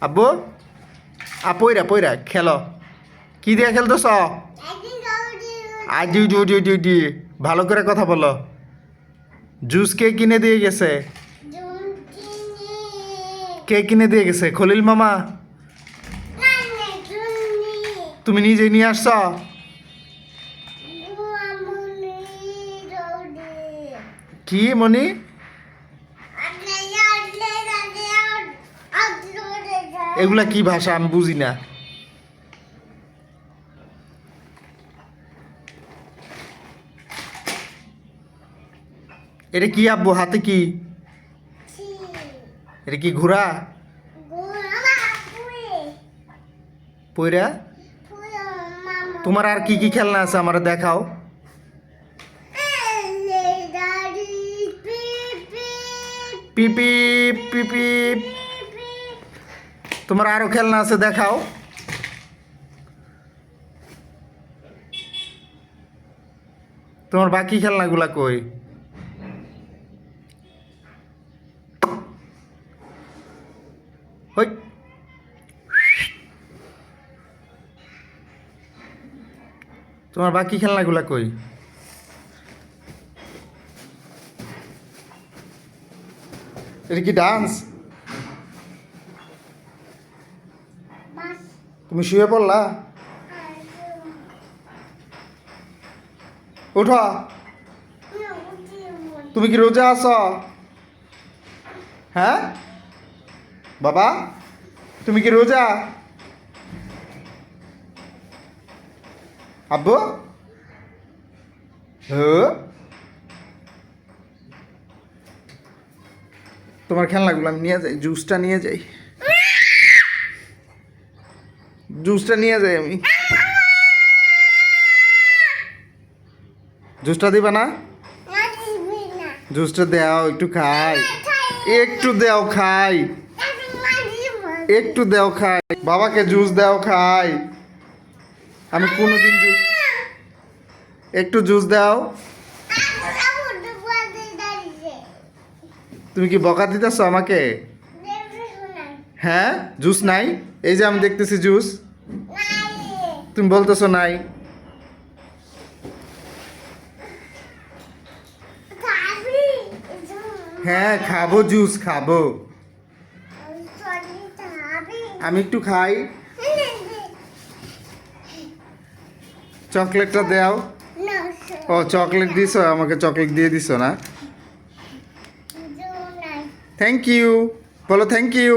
আব্বু? আ, পইরা পইরা, খেলো। কি দিয়ে খেলতেছ? আজ ডি ডি ডি ভালো করে কথা বলো। জুস কে কিনে দিয়ে গেছে? কে কিনে দিয়ে গেছে? খলিল মামা? তুমি নিজে নিয়ে আসছ? কি মনি এগুলা কি ভাষা? আমি বুঝি না। এটা কি আব্বু? হাতে কি? এটা কি ঘোড়া? পইরা? তোমার আর কি কি খেলনা আছে? আমার দেখাও। পিপি পিপি তোমার আরও খেলনা আছে, দেখাও। তোমার বাকি খেলনাগুলা কই? তোমার বাকি খেলনাগুলা কই? এটা কি ডান্স তুমি শুয়ে পড়লা? ওঠো তুমি কি রোজা আছো? হ্যাঁ? বাবা, তুমি কি রোজা? আব্বু? হ্যাঁ? তোমার খেলনাগুলো আমি নিয়ে যাই, জুসটা নিয়ে যাই। জুসটা নিয়ে যাই আমি। জুসটা দিবা না? জুসটা দাও একটু খাই। একটু দাও খাই। একটু দাও খাই। বাবাকে জুস দাও খাই। আমি কোনোদিন জুস একটু জুস দাও। তুমি কি বকা দিতেছ আমাকে? হ্যাঁ? জুস নাই? এই যে আমি দেখতেছি জুস। তুমি বলতেছো নাই। হ্যাঁ খাব জুস খাব। আমি একটু খাই। চকলেটটা দাও। ও চকলেট দিছো? আমাকে চকলেট দিয়ে দিছো না? থ্যাংক ইউ বলো থ্যাংক ইউ